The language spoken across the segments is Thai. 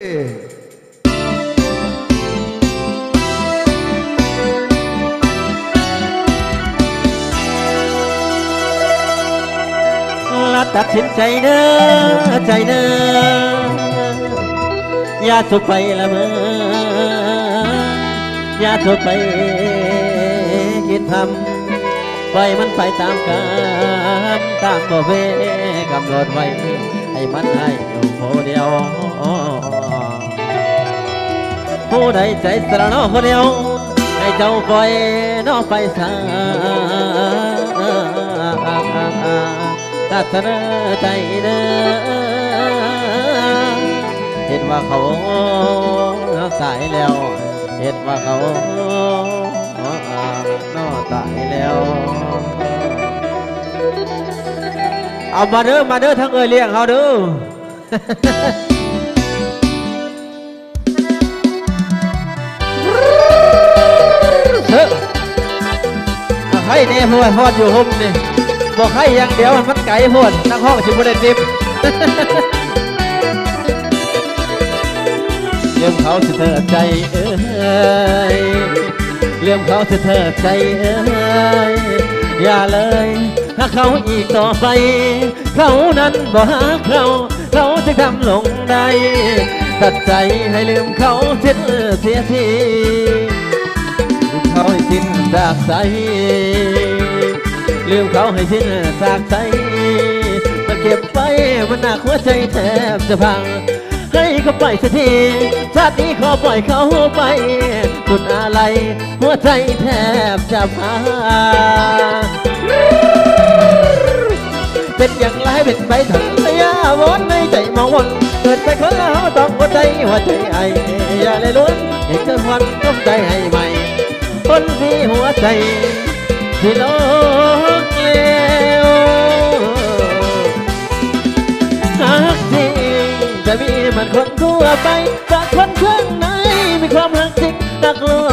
ละตัดสินใจเด้อใจเด้ออย่าสุขไปละเมออย่าสุขไปคิดทำปล่อยมันไปตามกรรมตามบ่เวกำหนดไว้ให้มันให้อยู่ผู้เดียว ผู้ใดใจสระนอคนเดียวให้เจ้าปล่อยนอไปซะตัดเสนอใจเด้อเห็นว่าเขาตายแล้วเห็นว่าเขานอตายแล้วเอามาเด้อมาเด้อทั้งเอ่ยเลี้ยงเขาเด้อ เนี่ยพวดพอดอยู่ห่มนี่บอกให้อย่างเดียวมันไก่พวดนักห้องชิบุเดดิบเรื่องเขาจะเธอใจเอ้ยเรื่องเขาจะเธอใจเอ้ยอย่าเลย ถ้าเขาอีกต่อไป เขานั้นบ่หาเขาเขาจะทำหลงใดตัดใจให้ลืมเขาเสียเสียที เขาให้สิ้นซากใสลืมเขาให้สิ้นซากใสมันเก็บไปมันหนักหัวใจแทบจะพัง ให้เขาไปสักทีชาตินี้ขอปล่อยเขาไปสุดอะไรหัวใจแทบจะพังเป็นอย่างไรเป็นไปถึงระยะวนในใจมองวนเกิดไปคนละต้องหัวใจหัวใจไอ้อย่าเลยล้วนเอกควันต้มใจให้ใหม่ คนที่หัวใจที่โลกเลวหากจริงจะมีมันคนทั่วไปจากคนข้างในมีความรักจริงนักลว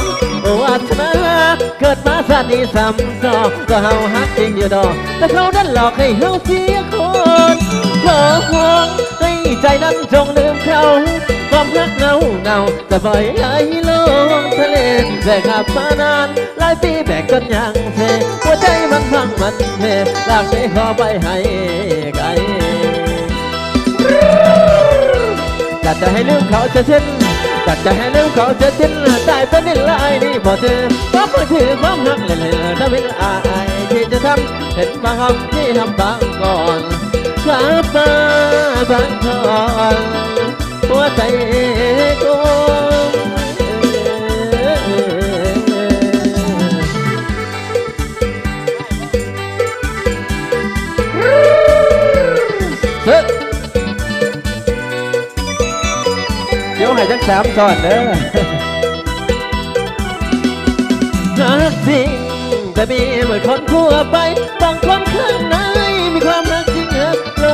งโอ้วัฒนาเกิดมาชาตินี้ซ้ำซอนก็เฮาฮักจริงอยู่ดอกแต่เขาดันหลอกให้เฮาเสียคนขอห่วงให้ใจนั้นจงลืมเขา เงาจะปล่อยไหลลงทะเลแบกขับมานานหลายปีแบกจนยังเทหัวใจมันพังมันเทลากนี้ขอไปให้ไกลจัดจะให้ลืมเขาจะสิ้นจัดจะให้ลืมเขาจะสิ้นตายเป็นนิลายนี่พอเธอก็มือถือความรักเลยเลยถ้าเป็นอายที่จะทำเห็นบางคำที่ทำบางก่อนกลับมาบางก่อนหัวใจกู เดี๋ยวให้จักสามตอนเด้อรักจริงแต่มีเหมือนคนทั่วไปบางคนข้างในมีความรักจริงฮักโล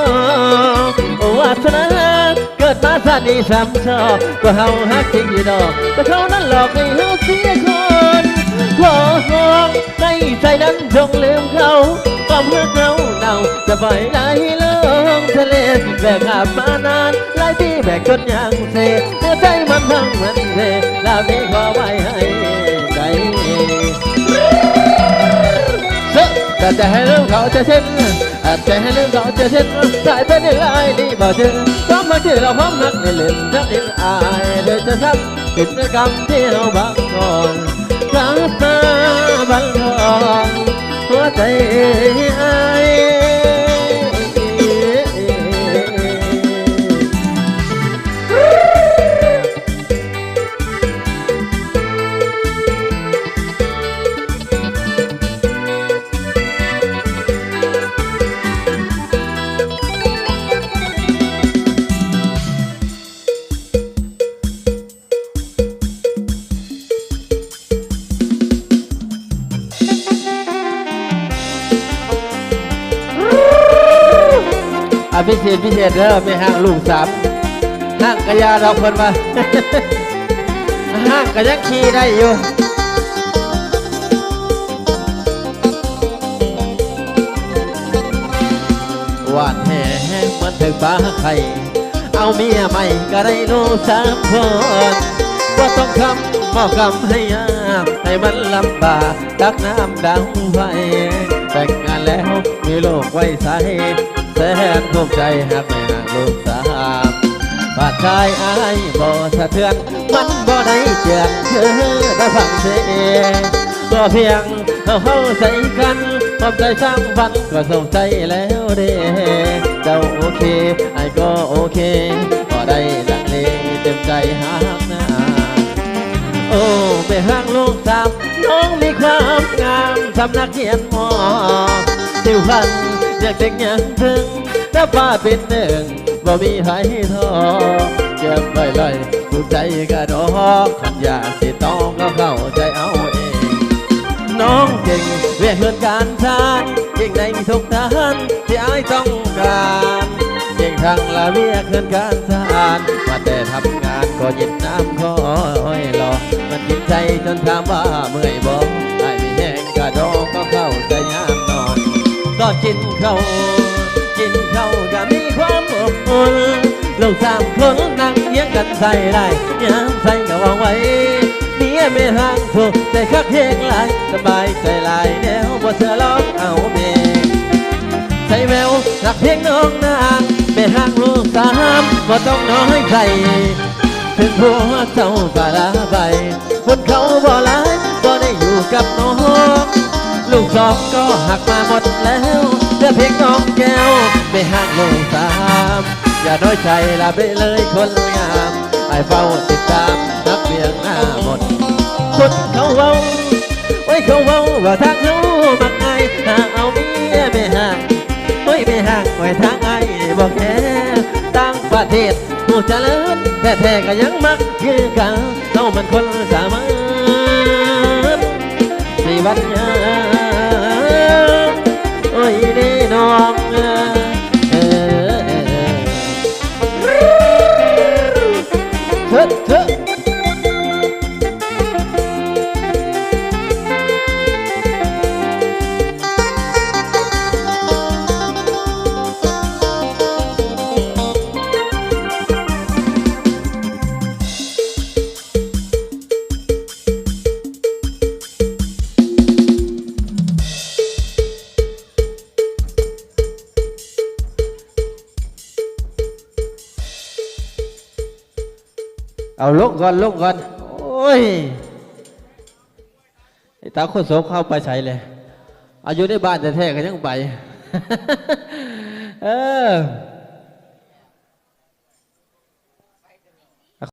กโอ้วาสนาเกิดมาสานีสามชอบก็เฮาฮักจริงอยู่ดอก แต่เขานั้นหลอกให้เฮาเสียคนขอ ห้องในใจนั้นจงลืมเขาความรักเราเน่าจะปล่อยไหลลงทะเลแบกขับมานานหลายปีแบกจนยังเซหัวใจมันพังมันเทลานี้ขอไว้ให้ใจแต่จะให้ลืมเขาจะเช่นอาจจะให้ลืมเขาจะเช่นสายเป็นอะไรดีบอกเธอต้องมาที่เราพร้อมนักในเล่นนักอินอายเดี๋ยวจะทำกิจกรรมที่เราบังก่อน กลับมาบังทองหัวใจอาย อภิเษษพิเศษเด้อไม่ห่างลูกสามห่างกระยาเราเพิ่นมาห่างกระยังขี่ได้อยู่หวานแหงเหมันถึงปลาไข่เอาเมียใหม่ก็ได้ลูกสามคนว่าต้องคำบอกคำให้ยากให้มันลำบากดักน้ำดังไฟแต่งงานแล้วมีลูกไว้ใส แสนภูมิใจหากไม่ห่างลูกสามบาดชายอายบ่สะเทือน มันบ่ได้เจียงเธอได้ฟังเสียงก็เพียงเราเข้าใส่กันความใจสร้างฝันก็สงใจแล้วเด้เจ้าโอเคไอ้ก็โอเคก็ได้ลังเลเต็มใจหากน้าโอ้ไปห้างลูกสามน้องมีความงามสำนักเขียนหมอ สิวพันอยากเด็กยังถึงถ้าป้าเป็นหนึ่งบ่มีใครทอเก็บไว้เลยถูกใจกระดอกขันอยากสิต้องก็เข้าใจเอาเอง น้องเก่งเวียนเพื่อนการทานเก่งในทุกทหารที่อายต้องการเก่งทางละเวียกเพื่อนการทานมาแต่ทำงานก็ยินน้ำคอยรอมันกินใจจนถามว่าเมื่อยบ่ไอ้ไม่แห้งกระดองก็ ก็กินข้าวกินข้าวก็มีความอบอุ่นลูกสามคนนั่งเลี้ยงกันใส่ได้ยามใส่ก็วางไว้เมียไม่ห่างถูกแต่คักเฮงหลายสบายใจหลายแนวบ่เสือร้องเอาเมใส่แววรักเพียงน้องนางไม่ห่างลูกสามบ่ต้องน้อยใจถึงผัวเจ้าก็ลาไปคนเขาบ่หลายก็ได้อยู่กับน้อง ลูกสองก็หักมาหมดแล้วเหลือเพียงน้องแก้วไม่หักลูกสาม อย่าน้อยใจละไปเลยคนงามไอ้เฝ้าติดตามนักเบียงหน้าหมดคนเขาเว้าไว้เขาเว้าว่าทางเขามักไอ้หาเอาเมียไม่ห่างไม่ไม่ห่างไว้ทางไอ้บอกแค่ต่างประเทศผู้เจริญแต่แท้ๆก็ยังมักคือกันเขามันคนสามารถสิ องเออเออเออเถิด เอาลุก่อนลุก่อนโอ้ยไอ้ตาคนโสเข้าไปใช้เลย อายุในบ้านจะแท้ๆก็ยังไป เออ